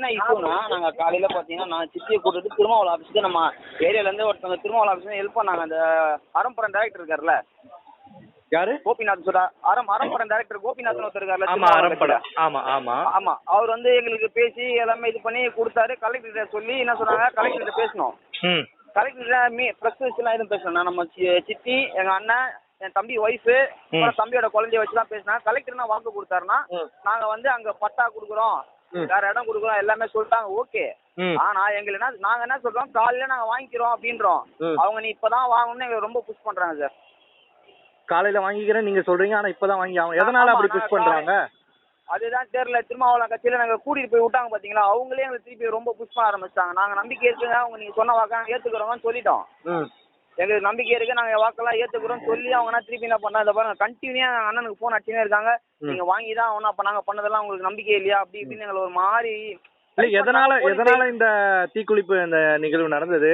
என்ன இஷ்யூனா நாங்க காலையில பாத்தீங்கன்னா நான் சித்தியை கூட்டிட்டு திருமாவளம் ஆஃபீஸ்க்கு நம்ம ஏரியால இருந்து ஒருத்தவங்க திருமாவளம் ஆஃபீஸ் ஹெல்ப் பண்ணாங்க. அந்த அரம்பரம் டேரக்டர் இருக்காருல்ல? யாரு? கோபிநாத் சொல்றா அரம் அரம்பரம் டேரக்டர் கோபிநாத்னு ஒருத்தர் இருக்காருல்ல ஆமா. ஆமா ஆமா. ஆமா அவர் வந்து எங்களுக்கு பேசி எல்லாமே இது பண்ணி கொடுத்தாரு. கலெக்டர் சொல்லி என்ன சொன்னாங்க? கலெக்டர் பேசணும். கலெக்டர் மீ ப்ரெஸ் வச்சுலாம் எதுவும் பேசணும் நம்ம சித்தி எங்க அண்ணன் என் தம்பி ஒய்ஃபு தம்பியோட குழந்தைய வச்சு தான் பேசினா கலெக்டர் வாக்கு கொடுத்தாருன்னா. நாங்க வந்து அங்க பட்டா கொடுக்குறோம். வேற இடம் கொடுக்குறோம் எல்லாமே சொல்லிட்டாங்க ஓகே. ஆனா எங்களுக்கு என்ன நாங்க என்ன சொல்றோம்? காலையில நாங்க வாங்கிக்கிறோம் அப்படின்றோம். அவங்க நீ இப்பதான் வாங்கணும்னு எங்களுக்கு ரொம்ப புஷ் பண்றாங்க சார் காலையில வாங்கிக்கிறேன் நீங்க சொல்றீங்க ஆனா இப்பதான் வாங்கி ஆகும் எதனால அப்படி புஷ் பண்றாங்க? அதுதான் தெரியல திருமாவளம் கட்சியில நாங்க கூட்டிட்டு போய் விட்டாங்க பாத்தீங்களா? அவங்களே எங்களுக்கு திருப்பி ரொம்ப புஷ் பண்ண ஆரம்பிச்சிட்டாங்க. நாங்க நம்பிக்கை இருக்குங்க அவங்க நீங்க சொன்ன வாக்கா ஏத்துக்கிறோங்கன்னு சொல்லிட்டோம். எங்களுக்கு நம்பிக்கை இருக்கு. நாங்க வாக்கெல்லாம் ஏத்துக்கிறோம் சொல்லி அவங்க என்ன திருப்பி என்ன பண்ணா இந்த பாருங்க கண்டினியூ அண்ணனுக்கு போன் அடிச்சுனே இருக்காங்க. நீங்க வாங்கி தான் ஆகணும். அப்ப நாங்க பண்ணதெல்லாம் உங்களுக்கு நம்பிக்கை இல்லையா? அப்படி இப்படின்னு எங்களை ஒரு மாதிரி இல்ல எதனால எதனால இந்த தீக்குளிப்பு இந்த நிகழ்வு நடந்தது?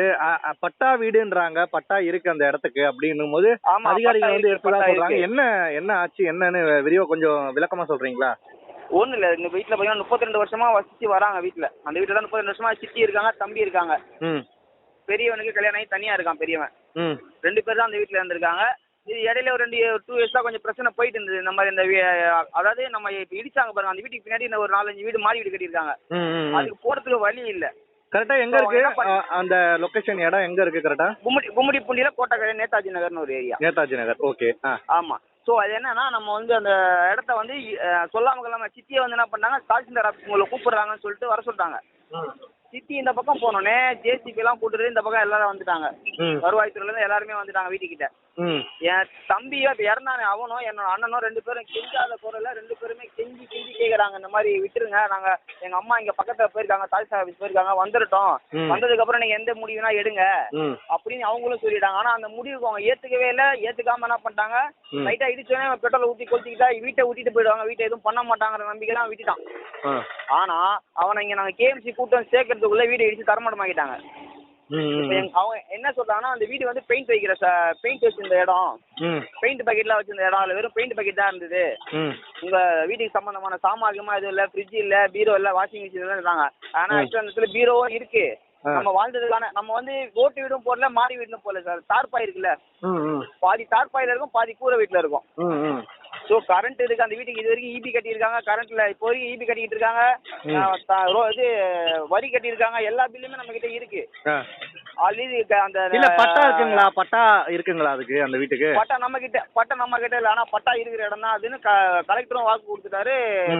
பட்டா வீடுன்றாங்க. பட்டா இருக்கு அந்த இடத்துக்கு அப்படின்னும் போது ஆமா, அதிகாரிகள் வந்து பட்டா சொல்றாங்க. என்ன என்ன ஆச்சு? என்னன்னு விரிவா கொஞ்சம் விளக்கமா சொல்றீங்களா? ஒண்ணு இல்ல. இந்த வீட்டுல பாத்தீங்கன்னா முப்பத்தி ரெண்டு வருஷமா வசிச்சு வராங்க வீட்டுல அந்த வீட்டுல தான் முப்பத்தி ரெண்டு வருஷமா சித்தி இருக்காங்க தம்பி இருக்காங்க. பெரியவனுக்கு கல்யாணம் ஆகி தனியா இருக்கான் பெரியவன். ம். ரெண்டு பேர் தான் அந்த வீட்டுல இருந்திருக்காங்க. இது இடையில ஒரு ரெண்டு டூ இயர்ஸா கொஞ்சம் பிரச்சனை போயிட்டு இருந்தது. இந்த மாதிரி இந்த அதாவது நம்ம இப்ப இடிச்சாங்க பாருங்க அந்த வீட்டுக்கு பின்னாடி இன்னும் ஒரு நாலஞ்சு வீடு மாறி வீடு கட்டியிருக்காங்க. அதுக்கு போறதுக்கு வழி இல்ல. கரெக்டா எங்க இருக்கு? அந்த லொகேஷன் இடம் எங்க இருக்கு கரெக்டா கும்மிடி கும்மிடி பூண்டியில கோட்டக்கரை நேதாஜி நகர்னு ஒரு ஏரியா நேதாஜி நகர். ஓகே ஆமா. ஸோ அது என்னன்னா நம்ம வந்து அந்த இடத்த வந்து சொல்லாம கொள்ளாம சித்தியை வந்து என்ன பண்ணாங்க தாசில்தார் ஆஃபீஸ் உங்களை கூப்பிடுறாங்கன்னு சொல்லிட்டு வர சொல்லிட்டாங்க. சித்தி இந்த பக்கம் போனோடனே ஜேசிபி எல்லாம் கூட்டுட்டு இந்த பக்கம் எல்லாரும் வந்துட்டாங்க. வருவாய்த்துறையில இருந்து எல்லாருமே வந்துட்டாங்க வீட்டுக்கிட்ட. என் தம்பியோ இப்ப இறந்தானே அவனும் என்னோட அண்ணனும் ரெண்டு பேரும் கெஞ்சாத குரல்ல ரெண்டு பேருமே கெஞ்சி கெஞ்சி கேக்குறாங்க. இந்த மாதிரி விட்டுருங்க. நாங்க எங்க அம்மா இங்க பக்கத்துல போயிருக்காங்க தாசில்தார் ஆஃபீஸ் போயிருக்காங்க வந்துட்டோம் ம். வந்ததுக்கு அப்புறம் நீங்க எந்த முடிவுனா எடுங்க. அப்படின்னு அவங்களும் சொல்லிட்டாங்க. ஆனா அந்த முடிவுக்கு அவங்க ஏத்துக்கவே இல்ல. ஏத்துக்காம என்ன பண்ணிட்டாங்க. லைட்டா இடிச்சோடனே பெட்ரோல் ஊத்தி கொளுத்திக்கிட்டா வீட்டை ஊத்திட்டு போயிடுவாங்க. வீட்டை எதுவும் பண்ண மாட்டாங்கிற நம்பிக்கை தான் விட்டுட்டான். ஆனா அவனை இங்க நாங்க கேஎம்சி கூட்டம் சேர்க்கறதுக்குள்ள வீடு இடிச்சு தரமாட்டமாக்கிட்டாங்க. அவங்க என்ன சொல்றாங்கன்னா அந்த வீடு வந்து பெயிண்ட் வைக்கிற பெயிண்ட் வச்சிருந்த இடம். பெயிண்ட் பாக்கெட்லாம் வச்சிருந்த இடம். அதுல வெறும் பெயிண்ட் பாக்கெட் தான் இருந்தது. உங்க வீட்டுக்கு சம்பந்தமான சாமான்மா எதுவும் இல்ல ஃப்ரிட்ஜ் இல்ல பீரோ இல்ல வாஷிங் மிஷின் இல்ல இருக்காங்க. ஆனா actually அந்த இடத்துல பீரோவும் இருக்கு. நம்ம வாழ்ந்ததுக்கான நம்ம வந்து ஓட்டு வீடும் போடல மாடி வீடும் போடல சார். தார்பாய் இருக்குல்ல. பாதி தார்பாயில இருக்கும் பாதி கூரை வீட்டுல இருக்கும். ஸோ கரண்ட் இருக்கு அந்த வீட்டுக்கு இது வரைக்கும் ஈபி கட்டியிருக்காங்க. கரண்ட்ல இப்போ வரைக்கும் ஈபி கட்டிக்கிட்டு இருக்காங்க இது வரி கட்டியிருக்காங்க. எல்லா பில்லுமே நம்ம கிட்ட இருக்கு. ஆல்ரெடி அந்த இல்ல பட்டா இருக்குங்களா? பட்டா இருக்குங்களா அதுக்கு அந்த வீட்டுக்கு? பட்டா நம்ம கிட்ட பட்டா நம்ம கிட்ட இல்ல. ஆனா பட்டா இருக்கிற இடம் தான் அதுன்னு கலெக்டரும் வாக்கு கொடுத்துட்டாரு.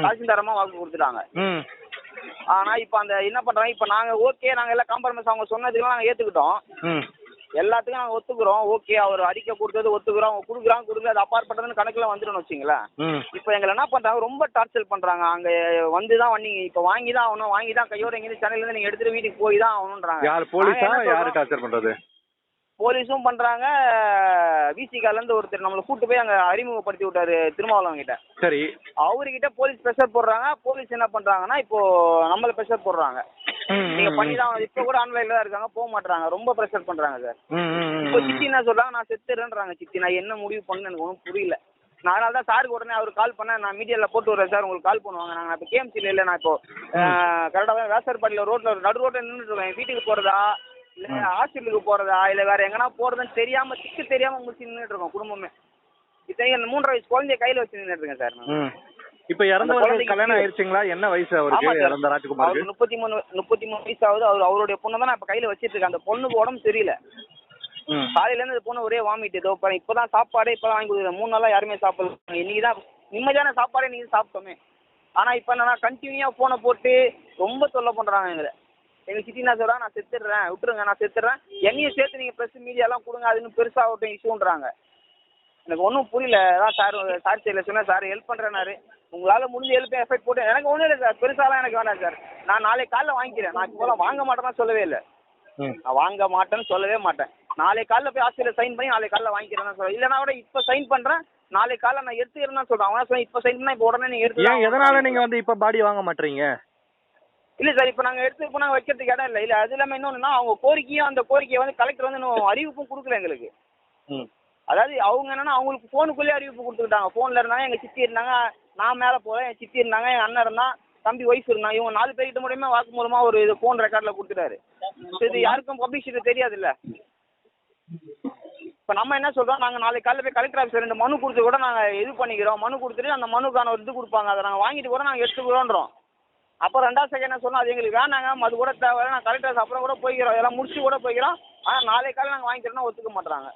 தாசில்தாரமா வாக்கு கொடுத்துட்டாங்க. ஆனா இப்ப அந்த என்ன பண்றாங்க? இப்ப நாங்க ஓகே நாங்க எல்லாம் காம்ப்ரமைஸ் அவங்க சொன்னதுக்கெல்லாம் நாங்க ஏத்துக்கிட்டோம். எல்லாத்துக்கும் நாங்க ஒத்துக்குறோம். ஓகே அவர் அறிக்கை கொடுத்தது ஒத்துக்குறோம். அவங்க கொடுக்குறாங்க கொடுக்கல அது அப்பாற்பட்டதுன்னு கணக்குல வந்துடும் வச்சுங்களேன். இப்போ எங்களை என்ன பண்றாங்க? ரொம்ப டார்ச்சர் பண்றாங்க. அங்க வந்து தான் இப்போ வாங்கி தான் ஆகணும் வாங்கி தான் கையோட சென்னையில இருந்து நீங்க எடுத்துட்டு வீட்டுக்கு போய் தான் ஆகணுன்றாங்க யார் போலீஸா யாரு? டார்ச்சர் பண்றது? போலீஸும் பண்றாங்க. விசிகால இருந்து ஒருத்தர் நம்மளை கூட்டு போய் அங்க அறிமுகப்படுத்தி விட்டாரு திருமாவளவன் கிட்ட. சரி. அவர்கிட்ட போலீஸ் ப்ரெஷர் போடுறாங்க. போலீஸ் என்ன பண்றாங்கன்னா இப்போ நம்மள ப்ரெஷர் போடுறாங்க. நீங்க ம், பண்ணி தான் இப்ப கூட ஆன்லைன்ல தான் இருக்காங்க. போக மாட்டாங்க ரொம்ப ப்ரெஷர் பண்றாங்க சார் இப்போ. சித்தி என்ன சொல்றாங்க நான் செத்துறேன்றாங்க சித்தி. நான் என்ன முடிவு பண்ணு எனக்கு ஒன்றும் புரியல. நான் அதனால தான் சாருக்கு உடனே அவர் கால் பண்ண நான் மீடியாவில் போட்டு விட்றேன் சார் உங்களுக்கு கால் பண்ணுவாங்க. நாங்கள் இப்போ கேஎம்சியில் இல்லை நான் இப்போ கரெக்டாக வேசர்பாடியில் ரோட்டில் நடு ரோட்டில் நின்றுட்டு இருக்கேன் வீட்டுக்கு போகிறதா இல்லை ஹாஸ்பிட்டலுக்கு போகிறதா இல்லை வேற எங்கன்னா போகிறதுன்னு தெரியாமல் திக்கு தெரியாமல் முடிச்சு நின்றுட்டு இருக்கோம் குடும்பமே. அந்த மூன்றரை வயசு குழந்தைய கையில் வச்சு நின்றுட்டு இருக்கேன் சார். இப்ப இறந்தவருக்கு கல்யாணம் ஆயிடுச்சுங்களா என்ன வயசு அவருக்கு. இறந்த அவருக்கு முப்பத்தி மூணு முப்பத்தி மூணு வயசு ஆகுது அவர் அவருடைய பொண்ணை தான் இப்போ கையில் வச்சிட்டு இருக்கேன். அந்த பொண்ணுக்கு உடம்பு சரியில்ல. ம். காலையில இருந்து பொண்ணு ஒரே வாமிட் ஏதோ இப்போ இப்போதான் சாப்பாடே இப்போதான் வாங்கி கொடுக்குறேன். மூணு நாளா யாருமே சாப்பிடல. இன்னைக்கு தான் நிம்மதியான சாப்பாடே இன்னைக்கு சாப்பிட்டோமே. ஆனா இப்போ என்னன்னா கண்டினியூவா ஃபோனை போட்டு ரொம்ப தொல்லை பண்றாங்க எங்களை. எங்க சிட்டி என்ன சொல்றாங்க நான் செத்துடுறேன். விட்டுருங்க நான் செத்துடுறேன். என்னையும் சேர்த்து நீங்க ப்ரெஸ் மீடியாலாம் கொடுங்க. அது இன்னும் பெருசாகட்டும் இஷ்யூன்றாங்க எனக்கு ஒன்றும் புரியல. அதான் சார் சார் சைடில் சொன்னேன் சார் ஹெல்ப் பண்ணுறேனாரு உங்களால் முடிஞ்ச ஹெல்ப் எஃபெக்ட் போட்டு எனக்கு ஒன்றும் இல்லை சார் பெருசாலாம் எனக்கு வேணாம் சார் நான் நாளைக்கு காலைல வாங்கிக்கிறேன். நான் இப்போலாம் வாங்க மாட்டேன்னு சொல்லவே இல்லை. நான் வாங்க மாட்டேன்னு சொல்லவே மாட்டேன். நாளைக்கு காலைல போய் ஆஸ்திரேலியா சைன் பண்ணி நாளைக்கு காலைல வாங்கிக்கிறேன் சொல்றேன். இல்லைனா கூட இப்போ சைன் பண்ணுறேன் நாளைக்கு காலைல நான் எடுத்துக்கிறேன்னு தான் சொல்கிறேன் அவன் இப்போ சைன் பண்ணால் இப்போ உடனே நீங்கள் எடுத்து எதனால நீங்க வந்து இப்ப பாடி வாங்க மாட்டீங்க இல்லை சார் இப்போ நாங்கள் எடுத்து இப்போ நாங்கள் வைக்கிறதுக்கு இடம் இல்லை. இல்லை அது இல்லாமல் இன்னொன்றுனா அவங்க கோரிக்கையும் அந்த கோரிக்கையை வந்து கலெக்டர் வந்து இன்னும் அறிவிப்பும் கொடுக்கல எங்களுக்கு. ம். அதாவது அவங்க என்னன்னா அவங்களுக்கு ஃபோனுக்குள்ளே அறிவிப்பு கொடுத்துக்கிட்டாங்க. ஃபோனில் இருந்தாங்க எங்கள் சித்தி இருந்தாங்க நான் மேலே போகிறேன் என் சித்தி இருந்தாங்க என் அண்ணன் இருந்தான் தம்பி ஒய்ஃப் இருந்தாங்க. இவங்க நாலு பேர்கிட்ட மூலியமா வாக்கு மூலமா ஒரு இது ஃபோன் ரெக்கார்டில் கொடுத்துட்டாரு. இது யாருக்கும் பப்ளிசிட்டி தெரியாதுல்ல. இப்போ நம்ம என்ன சொல்கிறோம் நாங்கள் நாளைக்கு காலையில் போய் கலெக்டர் ஆஃபீஸ் ரெண்டு மனு கொடுத்து கூட நாங்கள் இது பண்ணிக்கிறோம். மனு கொடுத்துட்டு அந்த மனுக்கான ஒரு இது கொடுப்பாங்க. அதை நாங்கள் வாங்கிட்டு கூட நாங்கள் எடுத்துக்கிறோன்றோம். அப்போ ரெண்டாவது செகண்ட் என்ன சொன்னோம் அது எங்களுக்கு வேணாங்க அது கூட தேவை நான் கலெக்டர் ஆஃபீஸ் அப்புறம் கூட போய்க்கிறோம். எல்லாம் முடிச்சு கூட போய்க்கிறோம். ஆனால் நாளைக்கு காலையில் நாங்கள் வாங்கிக்கிறோம்னா ஒத்துக்க மாட்டுறாங்க